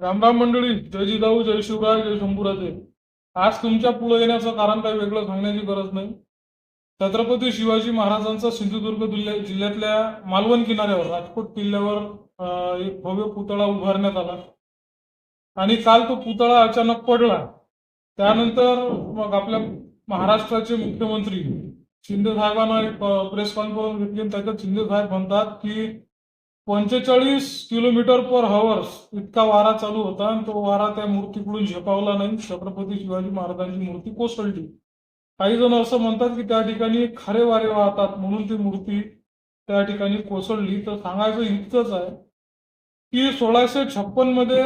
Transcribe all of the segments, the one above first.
रामराम मंडळी जय जिजाऊ जय शिवराय जय शंभूराजे. आज तुमच्यापुढे येण्याचं कारण काही वेगळं सांगण्याची गरज नाही. छत्रपती शिवाजी महाराजांचा सिंधुदुर्ग जिल्ह्यातल्या मालवण किनाऱ्यावर राजकोट किल्ल्यावर एक भव्य पुतळा उभारण्यात आला. आणि काल तो पुतळा अचानक पडला. त्यानंतर मग आपल्या महाराष्ट्राचे मुख्यमंत्री शिंदे साहेबांना एक प्रेस कॉन्फरन्स घेतली आणि त्याच्यात शिंदे साहेब म्हणतात की पंचेचाळीस किलोमीटर पर हवर्स इतका वारा चालू होता आणि तो वारा त्या मूर्तीकडून झेपावला नाही. छत्रपती शिवाजी महाराजांची मूर्ती कोसळली. काही जण असं म्हणतात की त्या ठिकाणी खरे वारे वाहतात म्हणून ती मूर्ती त्या ठिकाणी कोसळली. तर सांगायचं इतकंच आहे की सोळाशे छप्पनमध्ये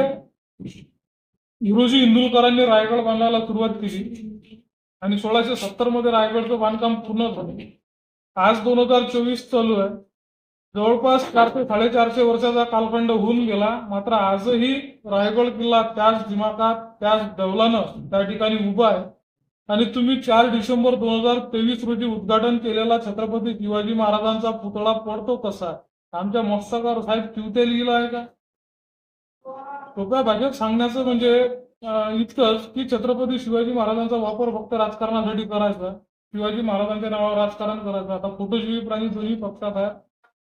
गुरुजी इंदुलकरांनी रायगड बांधायला सुरुवात केली आणि सोळाशे सत्तरमध्ये रायगडचं बांधकाम पूर्ण झालं. आज दोन हजार चोवीस चालू आहे. जवळपास चार ते साडेचारशे वर्षाचा कालखंड होऊन गेला. मात्र आजही रायगड किल्ला त्याच दिमाकात त्याच डौलानं त्या ठिकाणी उभा आहे. आणि तुम्ही चार डिसेंबर दोन हजार तेवीस रोजी उद्घाटन केलेला छत्रपती शिवाजी महाराजांचा पुतळा पडतो कसा? आमच्या मस्तकार साहेब चिवते लिहिलं आहे का? सोप्या भाषेत सांगण्याचं म्हणजे इतकंच की छत्रपती शिवाजी महाराजांचा वापर फक्त राजकारणासाठी करायचा. शिवाजी महाराजांच्या नावावर राजकारण करायचं. आता फोटोशिवी प्राणी दोन्ही पक्षात आहेत.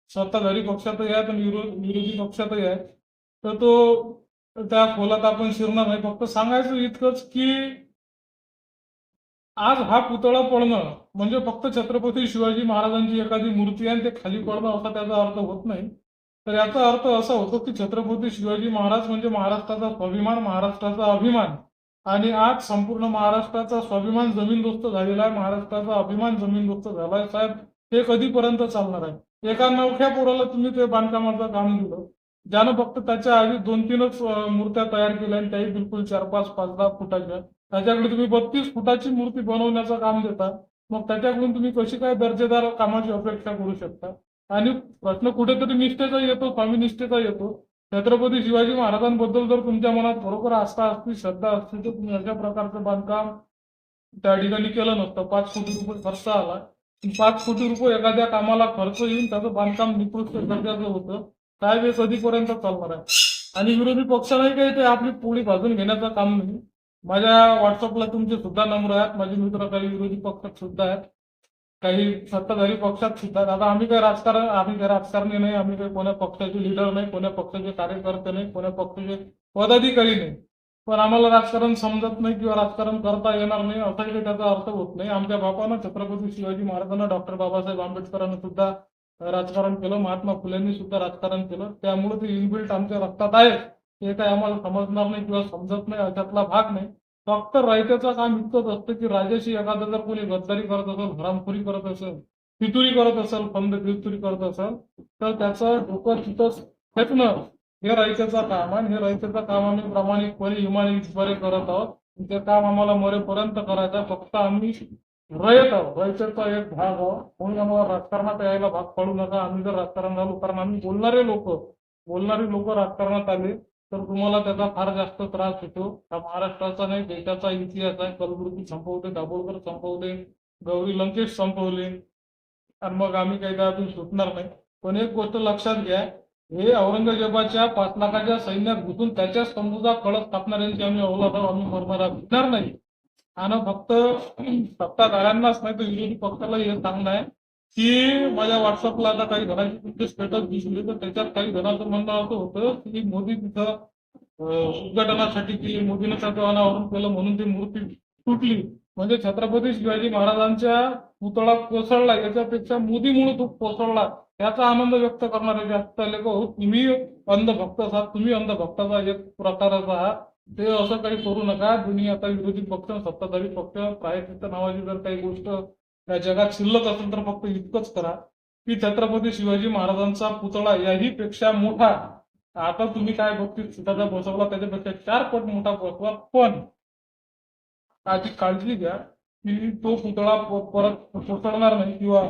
सत्ताधारी पक्षातही आहे आणि विरोधी पक्षातही आहे. तर तो त्या खोलात आपण शिरणार नाही. फक्त सांगायचं इतकंच की आज हा पुतळा पडणं म्हणजे फक्त छत्रपती शिवाजी महाराजांची एखादी मूर्ती आहे ते खाली पडणं असा त्याचा अर्थ होत नाही. तर याचा अर्थ असा होतो की छत्रपती शिवाजी महाराज म्हणजे महाराष्ट्राचा स्वाभिमान महाराष्ट्राचा अभिमान. आणि आज संपूर्ण महाराष्ट्राचा स्वाभिमान जमीनदोस्त झालेला आहे. महाराष्ट्राचा अभिमान जमीनदोस्त झाला आहे साहेब हे कधीपर्यंत चालणार आहे? एका नवख्या पोराला तुम्ही ते बांधकामाचं काम दिलं. ज्यानं फक्त त्याच्या आधी दोन तीनच मूर्त्या तयार केल्या आणि त्याही बिलकुल चार पाच पाच दहा फुटाच्या. त्याच्याकडे तुम्ही बत्तीस फुटाची मूर्ती बनवण्याचं काम देता. मग त्याच्याकडून तुम्ही कशी काय दर्जेदार कामाची अपेक्षा करू शकता? आणि प्रश्न कुठेतरी निष्ठेचा येतो स्वामी निष्ठेचा येतो. छत्रपती शिवाजी महाराजांबद्दल जर तुमच्या मनात खरोखर आस्था असती श्रद्धा असती तर तुम्ही अशा प्रकारचं बांधकाम त्या ठिकाणी केलं नसतं. पाच कोटी रुपये खर्च आला. पाच कोटी रुपये एखाद्या कामाला खर्च येऊन त्याचं बांधकाम निकृष्ट दर्जाचं होतं. साहेब हे कधीपर्यंत चालणार आहे? आणि विरोधी पक्षालाही काही ते आपली पोळी भाजून घेण्याचं काम नाही. माझ्या व्हॉट्सअपला तुमचे सुद्धा नंबर आहेत. माझे मित्र काही विरोधी पक्षात सुद्धा आहेत. काही सत्ताधारी पक्षात सुद्धा आहेत. आता आम्ही काही राजकारण आम्ही काही राजकारणी नाही. आम्ही काही कोण्या पक्षाचे लिडर नाही कोण्या पक्षाचे कार्यकर्ते नाही कोण्या पक्षाचे पदाधिकारी नाही. पण आम्हाला राजकारण समजत नाही किंवा राजकारण करता येणार नाही असाही काही त्याचा अर्थ होत नाही. आमच्या बापानं छत्रपती शिवाजी महाराजांना डॉक्टर बाबासाहेब आंबेडकरांना सुद्धा राजकारण केलं महात्मा फुलेंनी सुद्धा राजकारण केलं. त्यामुळे ते इनबिल्ट आमच्या रक्तात आहे हे काही आम्हाला समजणार नाही किंवा समजत नाही अशातला भाग नाही. फक्त रायतेचं काम इतकंच असतं की राजाशी एखादं जर कोणी गद्दारी करत असेल हरामखोरी करत असेल फितुरी करत असेल फंद फितुरी करत असेल तर त्याचं डोकं तिथंच फेकणं हे रयतेचं काम आहे आणि हे रयतेचं काम आम्ही प्रामाणिकपणे इमानितपणे करत आहोत. ते काम आम्हाला मरेपर्यंत करायचं. फक्त आम्ही रयत आहोत. रयतेचा एक भाग आहोत. म्हणून आम्हाला राजकारणात यायला भाग पडू नका. आम्ही जर राजकारण झालो कारण आम्ही बोलणारे लोक. बोलणारी लोक राजकारणात आले तर तुम्हाला त्याचा फार जास्त त्रास होतो. हा महाराष्ट्राचा नाही देशाचा इतिहास आहे. कलबुर्गी संपवते दाभोळकर संपवते गौरी लंकेश संपवले. आणि मग आम्ही काही अजून सुटणार नाही. पण एक गोष्ट लक्षात घ्या हे औरंगजेबाच्या पाच लाखाच्या सैन्यात घुसून त्याच्या स्तंभूचा कळस कापणाऱ्यांची आम्ही अवलाद आम्ही मरणारा भिणार नाही. आणि फक्त सत्ताधाऱ्यांनाच नाही तर विरोधी पक्षाला हे सांगणं आहे की माझ्या व्हॉट्सअपला आता काही जणांची तुमचे स्टेटस दिसले तर त्याच्यात काही जणांचं म्हणणं असं होतं की मोदी तिथं उद्घाटनासाठी की मोदीनं त्याचं अनावरण केलं म्हणून ती मूर्ती तुटली. म्हणजे छत्रपती शिवाजी महाराजांच्या पुतळा कोसळला. याच्यापेक्षा मोदीमुळे तो कोसळला. त्याचा आनंद व्यक्त करणारे जास्त लोक हो, तुम्ही अंधभक्त आहात तुम्ही अंधभक्ताचा एक प्रकाराचा आहात ते असं काही करू नका. दुनिया आता विरोधी पक्ष सत्ताधारी पक्ष प्रायचित्त नावाची जर काही गोष्ट या जगात शिल्लक असेल तर फक्त इतकंच करा. की छत्रपती शिवाजी महाराजांचा पुतळा याही पेक्षा मोठा. आता तुम्ही काय बघतील सीताचा बसवला त्याच्यापेक्षा चार पट मोठा बसवा. पण आधी काळजी घ्या की तो पुतळा परत कोसळणार नाही किंवा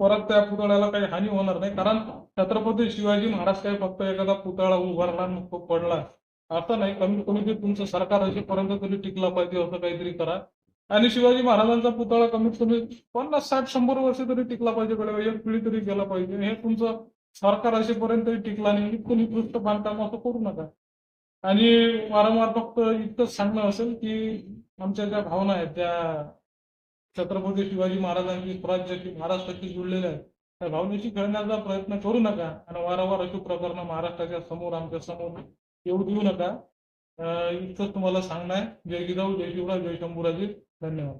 परत त्या पुतळ्याला काही हानी होणार नाही. कारण छत्रपती शिवाजी महाराज काही फक्त एखादा पुतळा उभारला आणि तो पडला. असं नाही. कमीत कमी ते तुमचं सरकार असेपर्यंत तरी टिकला पाहिजे असं काहीतरी करा. आणि शिवाजी महाराजांचा पुतळा कमीत कमी पन्नास साठ शंभर वर्ष तरी टिकला पाहिजे. एक पिढी तरी गेला पाहिजे. हे तुमचं सरकार असेपर्यंत तरी टिकला नाही. इतकं निकृष्ट बांधकाम असं करू नका. आणि वारंवार फक्त इतकंच सांगणं असेल की आमच्या ज्या भावना आहेत त्या छत्रपती शिवाजी महाराजांची स्वराज्याची महाराष्ट्राशी जुळलेल्या आहेत त्या भावनेशी खेळण्याचा प्रयत्न करू नका आणि वारंवार अशी प्रकरण महाराष्ट्राच्या समोर आमच्यासमोर येऊ देऊ नका. इतकंच तुम्हाला सांगणार जय जिजाऊ जय शिवराज जय शंभूराजे. धन्यवाद.